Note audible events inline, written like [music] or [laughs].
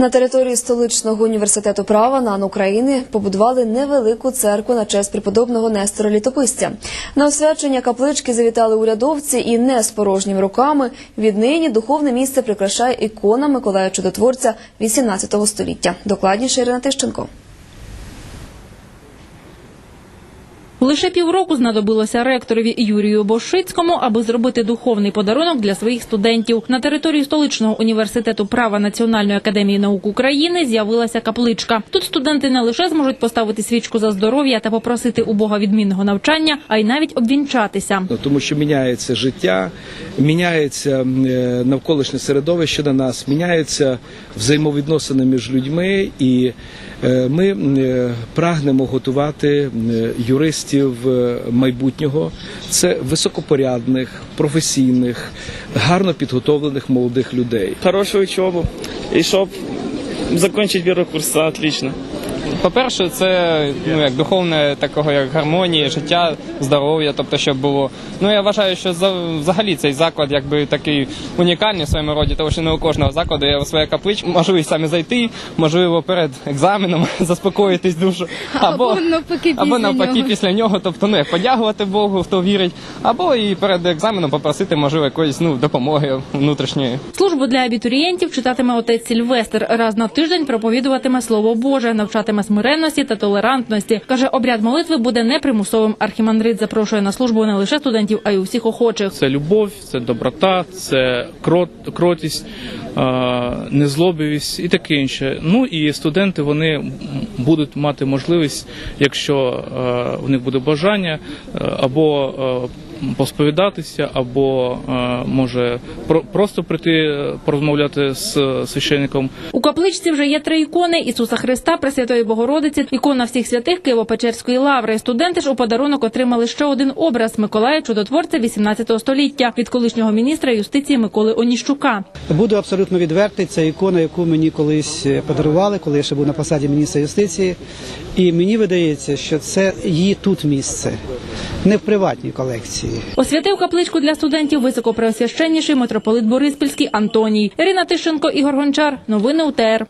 На території столичного університету права НАН України побудували невелику церкву на честь преподобного Нестора Літописця. На освячення каплички завітали урядовці і не з порожніми руками. Віднині духовне місце прикрашає ікона Миколая Чудотворця XVIII століття. Докладніше Ірина Тищенко. Лише півроку знадобилося ректорові Юрію Бошицькому, аби зробити духовний подарунок для своїх студентів. На території столичного університету права Національної академії наук України з'явилася капличка. Тут студенти не лише зможуть поставити свічку за здоров'я та попросити у Бога відмінного навчання, а й навіть обвінчатися. Ну, тому що міняється життя, міняється е, навколишнє середовище на нас, міняються взаємовідносини між людьми, і ми е, прагнемо готувати е, юристів е, майбутнього. Це високопорядних, професійних, гарно підготовлених молодих людей. Хорошого учобу. і щоб закінчити первый курс отлично. По-перше, це ну як духовне такого як гармонії, життя, здоров'я, тобто щоб було. Ну я вважаю, що за- взагалі цей заклад якби такий унікальний в своєму роді, тому що не у кожного закладу є своя капличка, можливість саме зайти, можливо, перед екзаменом [laughs] заспокоїтись дуже, або, навпаки або після навпаки нього. після нього, тобто ну як подякувати Богу, хто вірить, або і перед екзаменом попросити, можливо, якоїсь ну допомоги внутрішньої. Службу для абітурієнтів читатиме отець Сільвестр. Раз на тиждень проповідуватиме слово Боже, навчатиме смиренності та толерантності. каже, обряд молитви буде непримусовим. Архімандрит запрошує на службу не лише студентів, а й усіх охочих. Це любов, це доброта, це крот, кротість, незлобивість і таке інше. Ну і студенти вони будуть мати можливість, якщо в них буде бажання, або посповідатися, або е, може про- просто прийти е, порозмовляти з священником. У капличці вже є три ікони Ісуса Христа, Пресвятої Богородиці, ікона всіх святих Києво-Печерської лаври. Студенти ж у подарунок отримали ще один образ Миколая Чудотворця 18 століття від колишнього міністра юстиції Миколи Оніщука. Буду абсолютно відвертий. Це ікона, яку мені колись е, подарували, коли я ще був на посаді міністра юстиції. І мені видається, що це її тут місце, не в приватній колекції. Освятив капличку для студентів високопреосвященніший митрополит Бориспільський Антоній. Ірина Тищенко, Ігор Гончар. Новини УТР.